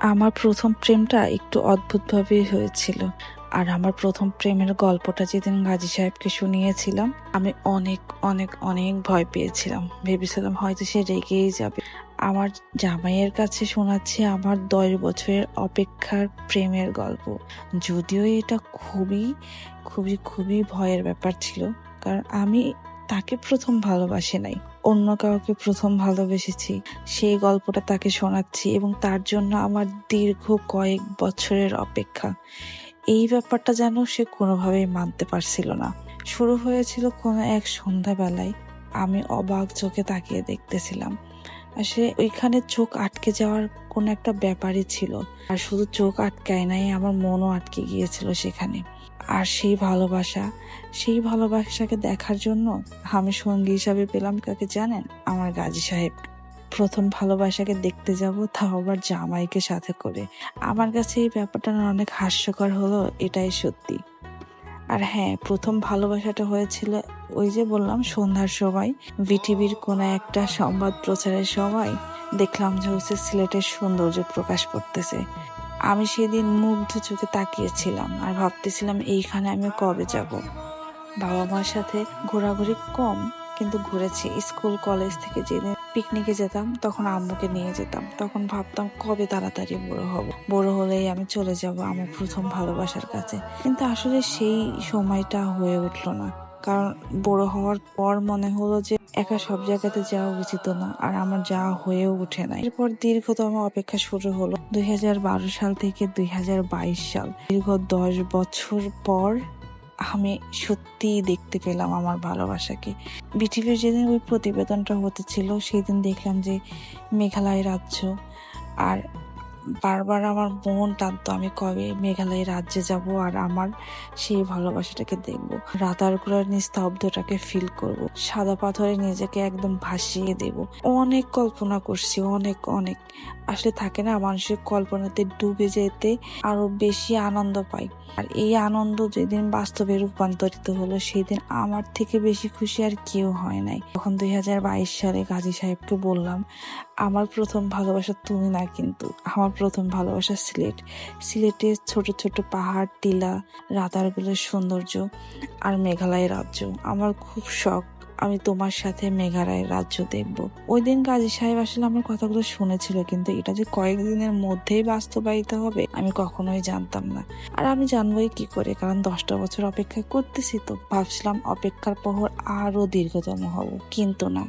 আমার প্রথম প্রেমটা একটু অদ্ভুতভাবেই হয়েছিল। আর আমার প্রথম প্রেমের গল্পটা যেদিন গাজী সাহেবকে শুনিয়েছিলাম, আমি অনেক অনেক অনেক ভয় পেয়েছিলাম। ভেবেছিলাম হয়তো সে রেগেই যাবে। আমার জামাইয়ের কাছে শোনাচ্ছে আমার দশ বছরের অপেক্ষার প্রেমের গল্প। যদিও এটা খুবই খুবই খুবই ভয়ের ব্যাপার ছিল, কারণ আমি তাকে প্রথম ভালোবাসে নাই। অন্য কাউকে প্রথম ভালোবেসেছি। সেই গল্পটা তাকে শোনাচ্ছি এবং তার জন্য আমার দীর্ঘ কয়েক বছরের অপেক্ষা। এই ব্যাপারটা যেন সে কোনোভাবেই মানতে পারছিল না। শুরু হয়েছিল কোনো এক সন্ধ্যাবেলায়। আমি অবাক চোখে তাকিয়ে দেখতেছিলাম। সে ওইখানে চোখ আটকে যাওয়ার কোনো একটা ব্যাপারই ছিল। আর শুধু চোখ আটকায় নাই, আমার মনও আটকে গিয়েছিল সেখানে। আর সেই ভালোবাসা, সেই ভালোবাসাকে দেখার জন্য আমি সঙ্গী হিসাবে পেলাম কাকে জানেন? আমার গাজী সাহেব। প্রথম ভালোবাসাকে দেখতে যাব, তাও আবার জামাইকে সাথে করে। আমার কাছে এই ব্যাপারটা অনেক হাস্যকর হলো, এটাই সত্যি। আর হ্যাঁ প্রথম ভালোবাসাটা হয়েছিল ওই যে বললাম, সন্ধ্যার সময় বিটিভির কোনো একটা সংবাদ প্রচারের সময় দেখলাম যে হচ্ছে সিলেটের সৌন্দর্য প্রকাশ করতেছে। আমি সেদিন মুগ্ধ চোখে তাকিয়েছিলাম আর ভাবতেছিলাম, এইখানে আমি কবে যাব? বাবা মার সাথে ঘোরাঘুরি কম, কিন্তু ঘুরেছি। স্কুল, কলেজ থেকে যেদিন পিকনিকে যেতাম, তখন আম্মুকে নিয়ে যেতাম। তখন ভাবতাম, কবে তাড়াতাড়ি বড় হব? বড় হলেই আমি চলে যাব আমার প্রথম ভালোবাসার কাছে। কিন্তু আসলে সেই সময়টা হয়ে উঠল না। কারণ বড় হওয়ার পর মনে হলো যে একা সব জায়গাতে যাওয়া উচিত না, আর আমার যাওয়া হয়েও ওঠে না এরপর দীর্ঘতম অপেক্ষা শুরু হলো দুই হাজার বারো সাল থেকে দুই হাজার বাইশ সাল। দীর্ঘ দশ বছর পর আমি সত্যি দেখতে পেলাম আমার ভালোবাসাকে। বিটিভির যেদিন ওই প্রতিবেদনটা হতেছিল সেই দিন দেখলাম যে মেঘালয় রাজ্য আর বারবার আমার মন টানতো, আমি কবে মেঘালয় রাজ্যে যাব আর আমার সেই ভালোবাসাটাকে দেখব। রাতারগুলোর নিস্তব্ধটাকে ফিল করব। সাদা পাথরে নিজেকে একদম ভাসিয়ে দেব। অনেক কল্পনা করছি, অনেক অনেক। আসলে থাকে না, মানুষের কল্পনাতে ডুবে যেতে আরও বেশি আনন্দ পাই। আর এই আনন্দ যেদিন বাস্তবে রূপান্তরিত হলো, সেদিন আমার থেকে বেশি খুশি আর কেউ হয় নাই। তখন দুই হাজার বাইশ সালে গাজী সাহেবকে বললাম, আমার প্রথম ভালোবাসা তুমি না কিন্তু, আমার প্রথম ভালোবাসা সিলেট। সিলেটে ছোট ছোট পাহাড়, টিলা, রাতারগুলোর সৌন্দর্য আর মেঘালয় রাজ্য। আমার খুব শখ, আমি তোমার সাথে মেঘালয় রাজ্য দেখব। ওই দিন কাজী সাহেব আসলে আমার কথাগুলো শুনেছিল, কিন্তু এটা যে কয়েকদিনের মধ্যেই বাস্তবায়িত হবে, আমি কখনোই জানতাম না। আর আমি জানবোই কি করে, কারণ দশটা বছর অপেক্ষা করতেছি তো। ভাবছিলাম অপেক্ষার প্রহর আরও দীর্ঘতম হব, কিন্তু না।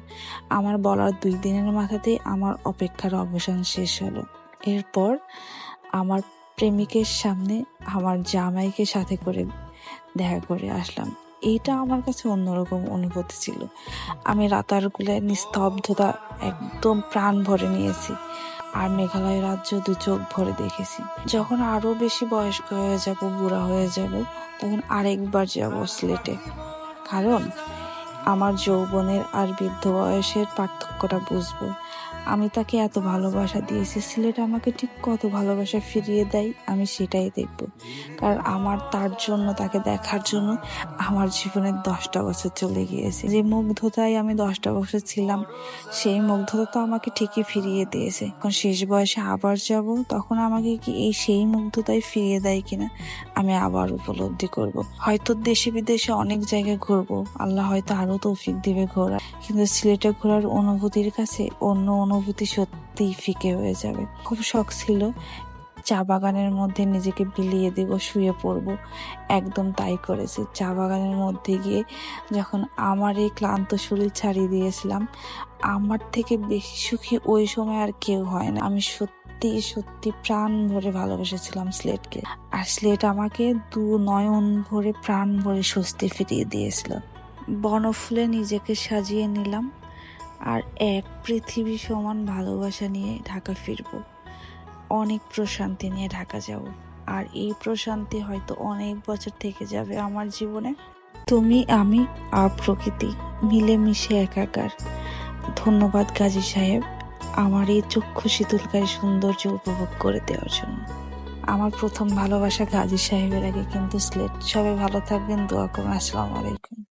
আমার বলার দুই দিনের মাথাতেই আমার অপেক্ষার অবসান শেষ হলো। এরপর আমার প্রেমিকের সামনে আমার জামাইকে সাথে করে দেখা করে আসলাম। এইটা আমার কাছে অন্যরকম অনুভূতি ছিল। আমি রাতারগুলে নিস্তব্ধতা একদম প্রাণ ভরে নিয়েছি আর মেঘালয় রাজ্য দু চোখ ভরে দেখেছি। যখন আরও বেশি বয়স্ক হয়ে যাব, বুড়া হয়ে যাব, তখন আরেকবার যাব সিলেটে। কারণ আমার যৌবনের আর বৃদ্ধ বয়সের পার্থক্যটা বুঝব। আমি তাকে এত ভালোবাসা দিয়েছি, সিলেট আমাকে ঠিক কত ভালোবাসা ফিরিয়ে দেয়, আমি সেটাই দেখব। কারণ আমার তার জন্য, তাকে দেখার জন্য আমার জীবনের দশটা বছর চলে গিয়েছে। যে মুগ্ধতায় আমি দশটা বছর ছিলাম, সেই মুগ্ধতা তো আমাকে ঠিকই ফিরিয়ে দিয়েছে। এখন শেষ বয়সে আবার যাব, তখন আমাকে কি এই সেই মুগ্ধতাই ফিরিয়ে দেয় কিনা আমি আবার উপলব্ধি করব। হয়তো দেশে বিদেশে অনেক জায়গায় ঘুরবো, আল্লাহ হয়তো আরও তৌফিক দিবে ঘোরা কিন্তু সিলেটে ঘোরার অনুভূতির কাছে অন্য অনুভূতি সত্যিই ফিকে হয়ে যাবে। খুব শখ ছিল, চা বাগানের মধ্যে নিজেকে বিলিয়ে দেব, শুয়ে পড়ব। একদম তাই করেছি। চা বাগানের মধ্যে গিয়ে যখন আমার এই ক্লান্ত শরীর ছাড়িয়ে দিয়েছিলাম, আমার থেকে বেশি সুখী ওই সময় আর কেউ হয় না। আমি সত্যি সত্যি প্রাণ ভরে ভালোবেসেছিলাম স্লেটকে। আর স্লেট আমাকে দু নয়ন ভরে প্রাণ ভরে স্বস্তি ফিরিয়ে দিয়েছিল। বনফুলে নিজেকে সাজিয়ে নিলাম আর এক পৃথিবী সমান ভালোবাসা নিয়ে ঢাকা ফিরব। অনেক প্রশান্তি নিয়ে ঢাকা যাব। আর এই প্রশান্তি হয়তো অনেক বছর থেকে যাবে আমার জীবনে। তুমি, আমি, আর প্রকৃতি মিলেমিশে একাকার। ধন্যবাদ গাজী সাহেব আমার এই চক্ষু শীতলকারী সৌন্দর্য উপভোগ করে দেওয়ার জন্য। আমার প্রথম ভালোবাসা গাজী সাহেবের আগে, কিন্তু স্লেট। সবাই ভালো থাকবেন, দোয়া করুন আসসালামু আলাইকুম।